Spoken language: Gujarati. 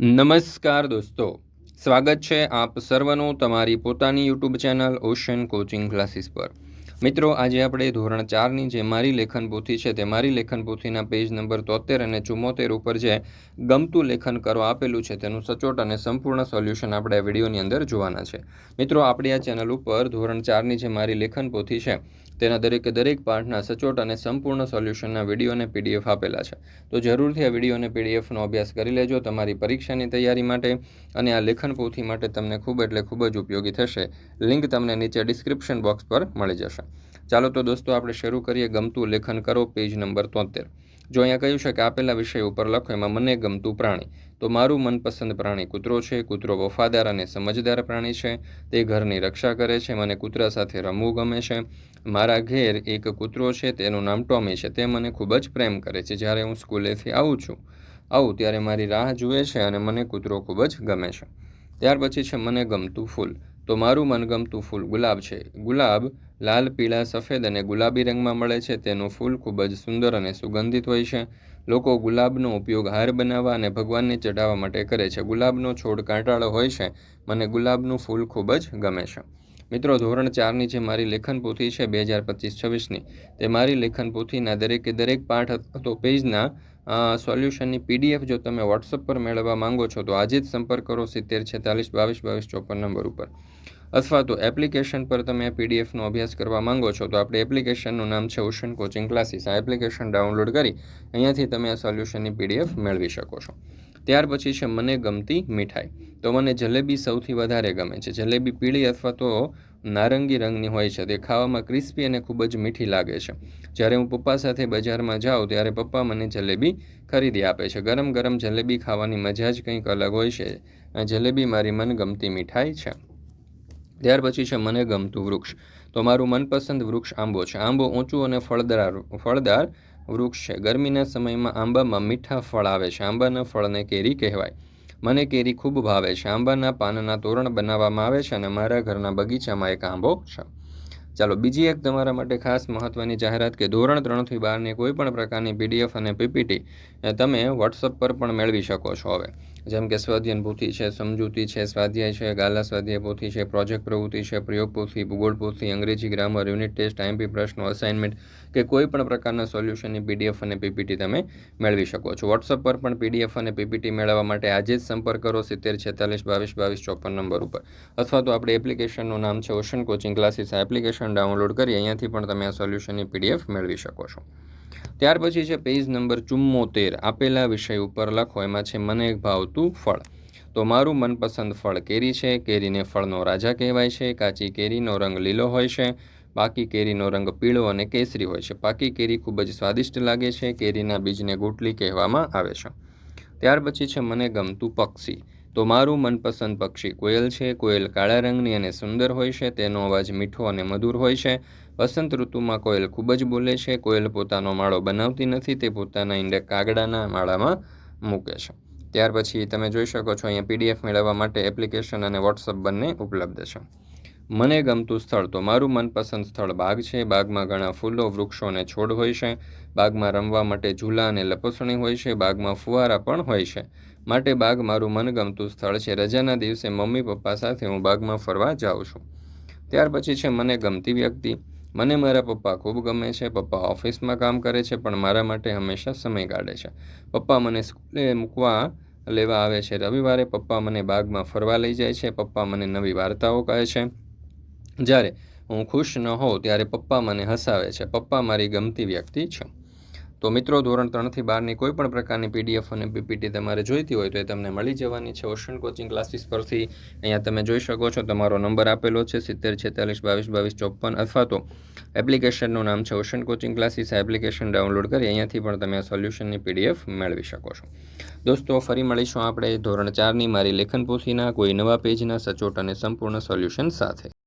નમસ્કાર દોસ્તો, સ્વાગત છે આપ સર્વનું તમારી પોતાની YouTube channel ocean coaching classes પર. મિત્રો, આજે આપણે ધોરણ ચારની જે મારી લેખન પોથી છે તે મારી લેખન પોથીના પેજ નંબર તોતેર અને ચુમ્મોતેર ઉપર જે ગમતું લેખન કરવા આપેલું છે તેનું સચોટ અને સંપૂર્ણ સોલ્યુશન આપણે આ વિડીયોની અંદર જોવાના છે. મિત્રો, આપણી આ ચેનલ ઉપર ધોરણ ચારની જે મારી લેખન પોથી છે તેના દરેકે દરેક પાઠના સચોટ અને સંપૂર્ણ સોલ્યુશનના વીડિયો અને પીડીએફ આપેલા છે. તો જરૂરથી આ વીડિયો અને પીડીએફનો અભ્યાસ કરી લેજો તમારી પરીક્ષાની તૈયારી માટે અને આ લેખન પોથી માટે તમને ખૂબ એટલે ખૂબ જ ઉપયોગી થશે. લિંક તમને નીચે ડિસ્ક્રિપ્શન બોક્સ પર મળી જશે. ચાલો તો દોસ્તો આપણે શરૂ કરીએ. ગમતું લેખન કરો. પેજ નંબર તોતેર. જો અહીંયા કહ્યું છે કે આપેલા વિષય ઉપર લખો, એમાં મને ગમતું પ્રાણી. તો મારું મનપસંદ પ્રાણી કૂતરો છે. કૂતરો વફાદાર અને સમજદાર પ્રાણી છે. તે ઘરની રક્ષા કરે છે. મને કૂતરા સાથે રમવું ગમે છે. મારા ઘેર એક કૂતરો છે. તેનું નામ ટોમી છે. તે મને ખૂબ જ પ્રેમ કરે છે. જ્યારે હું સ્કૂલેથી આવું છું, આવું ત્યારે મારી રાહ જુએ છે અને મને કૂતરો ખૂબ જ ગમે છે. ત્યાર પછી છે મને ગમતું ફૂલ. તો મારું મનગમતું ફૂલ ગુલાબ છે. ગુલાબ લાલ, પીળા, સફેદ અને ગુલાબી રંગમાં મળે છે. તેનું ફૂલ ખૂબ જ સુંદર અને સુગંધિત હોય છે. લોકો ગુલાબનો ઉપયોગ હાર બનાવવા અને ભગવાનને ચઢાવવા માટે કરે છે. ગુલાબનો છોડ કાંટાળો હોય છે. મને ગુલાબનું ફૂલ ખૂબ જ ગમે છે. મિત્રો, ધોરણ ચારની જે મારી લેખન પોથી છે બે હજાર પચીસ છવ્વીસની, તે મારી લેખન પોથીના દરેકે દરેક પાઠ અથવા પેજના સોલ્યુશનની પીડીએફ જો તમે વોટ્સઅપ પર મેળવવા માંગો છો, તો આજે જ સંપર્ક કરો સિત્તેર છેતાલીસ બાવીસ બાવીસ ચોપન નંબર ઉપર. અથવા તો એપ્લિકેશન પર તમે પીડીએફનો અભ્યાસ કરવા માંગો છો, તો આપણે એપ્લિકેશનનું નામ છે ઓશન કોચિંગ ક્લાસીસ આ એપ્લિકેશન ડાઉનલોડ કરી અહીંયાથી તમે આ સોલ્યુશનની પીડીએફ મેળવી શકો છો. ત્યાર પછી છે મને ગમતી મીઠાઈ. તો મને જલેબી સૌથી વધારે ગમે છે. જલેબી પીળી અથવા તો નારંગી રંગની હોય છે. તે ખાવામાં ક્રિસ્પી અને ખૂબ જ મીઠી લાગે છે. જ્યારે હું પપ્પા સાથે બજારમાં જાઉં, ત્યારે પપ્પા મને જલેબી ખરીદી આપે છે. ગરમ ગરમ જલેબી ખાવાની મજા જ કંઈક અલગ હોય છે. જલેબી મારી મનગમતી મીઠાઈ છે. ત્યાર પછી છે મને ગમતું વૃક્ષ. તો મારું મનપસંદ વૃક્ષ આંબો છે. આંબો ઊંચું અને ફળદાર ફળદાર વૃક્ષ છે. ગરમીના સમયમાં આંબામાં મીઠા ફળ આવે છે. આંબાના ફળને કેરી કહેવાય. મને કેરી ખૂબ ભાવે છે. આંબાના પાનના તોરણ બનાવવામાં આવે છે અને મારા ઘરના બગીચામાં એક આંબો છે. ચાલો, બીજી એક તમારા માટે ખાસ મહત્ત્વની જાહેરાત કે ધોરણ ત્રણથી બારની કોઈ પણ પ્રકારની પીડીએફ અને પીપીટી તમે વોટ્સઅપ પર પણ મેળવી શકો છો હવે. જેમ કે સ્વાધ્યન છે, સમજૂતી છે, સ્વાધ્યાય છે, ગાલા સ્વાધ્યાય પોથી છે, પ્રોજેક્ટ પ્રવૃત્તિ છે, પ્રયોગ પોથી, ભૂગોળ પોથી, અંગ્રેજી ગ્રામર, યુનિટ ટેસ્ટ આઈએમપી પ્રશ્નો, અસાઇનમેન્ટ કે કોઈ પણ પ્રકારના સોલ્યુશનની પીડીએફ અને પીપીટી તમે મેળવી શકો છો. વોટ્સઅપ પર પણ પીડીએફ અને પીપીટી મેળવવા માટે આજે જ સંપર્ક કરો. સિત્તેર, છેતાલીસ, બાવીસ બાવીસ, ચોપન નંબર ઉપર. અથવા તો આપણી એપ્લિકેશનનું નામ છે ઓશન કોચિંગ ક્લાસીસ. આ એપ્લિકેશન ડાઉનલોડ કરી અહીંયાથી પણ તમે આ સોલ્યુશનની પીડીએફ મેળવી શકો છો. ત્યાર પછી છે પેજ નંબર ચુમ્મોતેર. આપેલા વિષય ઉપર લખો. એમાં છે, મને ભાવતું ફળ. તો મારું મનપસંદ ફળ કેરી છે. કેરીને ફળનો રાજા કહેવાય છે. કાચી કેરીનો રંગ લીલો હોય છે. પાકી કેરીનો રંગ પીળો અને કેસરી હોય છે. પાકી કેરી ખૂબ જ સ્વાદિષ્ટ લાગે છે. કેરીના બીજને ગોટલી કહેવામાં આવે છે. ત્યાર પછી છે, મને ગમતું પક્ષી. તો મારું મનપસંદ પક્ષી કોયલ છે. કોયલ કાળા રંગની અને સુંદર હોય છે. તેનો અવાજ મીઠો અને મધુર હોય છે. વસંત ઋતુમાં કોયલ ખૂબ જ બોલે છે. કોયલ પોતાનો માળો બનાવતી નથી. તે પોતાના ઈંડા કાગડાના માળામાં મૂકે છે. ત્યાર પછી તમે જોઈ શકો છો, અહીંયા પીડીએફ મેળવવા માટે એપ્લિકેશન અને વોટ્સઅપ બંને ઉપલબ્ધ છે. મને ગમતું સ્થળ તો મારું મનપસંદ સ્થળ બાગ છે. બાગમાં ઘણા ફૂલો, વૃક્ષો અને છોડ હોય છે. બાગમાં રમવા માટે ઝૂલા અને લપસણી હોય છે. બાગમાં ફુવારા પણ હોય છે. માટે બાગ મારું મનગમતું સ્થળ છે. રજાના દિવસે મમ્મી પપ્પા સાથે હું બાગમાં ફરવા જાઉં છું. ત્યાર પછી છે મને ગમતી વ્યક્તિ. મને મારા પપ્પા ખૂબ ગમે છે. પપ્પા ઓફિસમાં કામ કરે છે, પણ મારા માટે હંમેશા સમય કાઢે છે. પપ્પા મને સ્કૂલે મૂકવા લેવા આવે છે. રવિવારે પપ્પા મને બાગમાં ફરવા લઈ જાય છે. પપ્પા મને નવી વાર્તાઓ કહે છે. જ્યારે હું ખુશ ન હોઉં ત્યારે પપ્પા મને હસાવે છે. પપ્પા મારી ગમતી વ્યક્તિ છે. તો મિત્રો, ધોરણ ત્રણથી બારની કોઈ પણ પ્રકારની પીડીએફ અને પીપીટી તમારે જોઈતી હોય તો એ તમને મળી જવાની છે. ઓશન કોચિંગ ક્લાસીસ પરથી અહીંયા તમે જોઈ શકો છો. તમારો નંબર આપેલો છે સિત્તેર, છેતાલીસ, બાવીસ બાવીસ, ચોપન અથવા તો એપ્લિકેશનનું નામ છે ઓશન કોચિંગ ક્લાસીસ આ એપ્લિકેશન ડાઉનલોડ કરી અહીંયાથી પણ તમે આ સોલ્યુશનની પીડીએફ મેળવી શકો છો. દોસ્તો, ફરી મળીશું આપણે ધોરણ ચારની મારી લેખન પોથીના કોઈ નવા પેજના સચોટ અને સંપૂર્ણ સોલ્યુશન સાથે.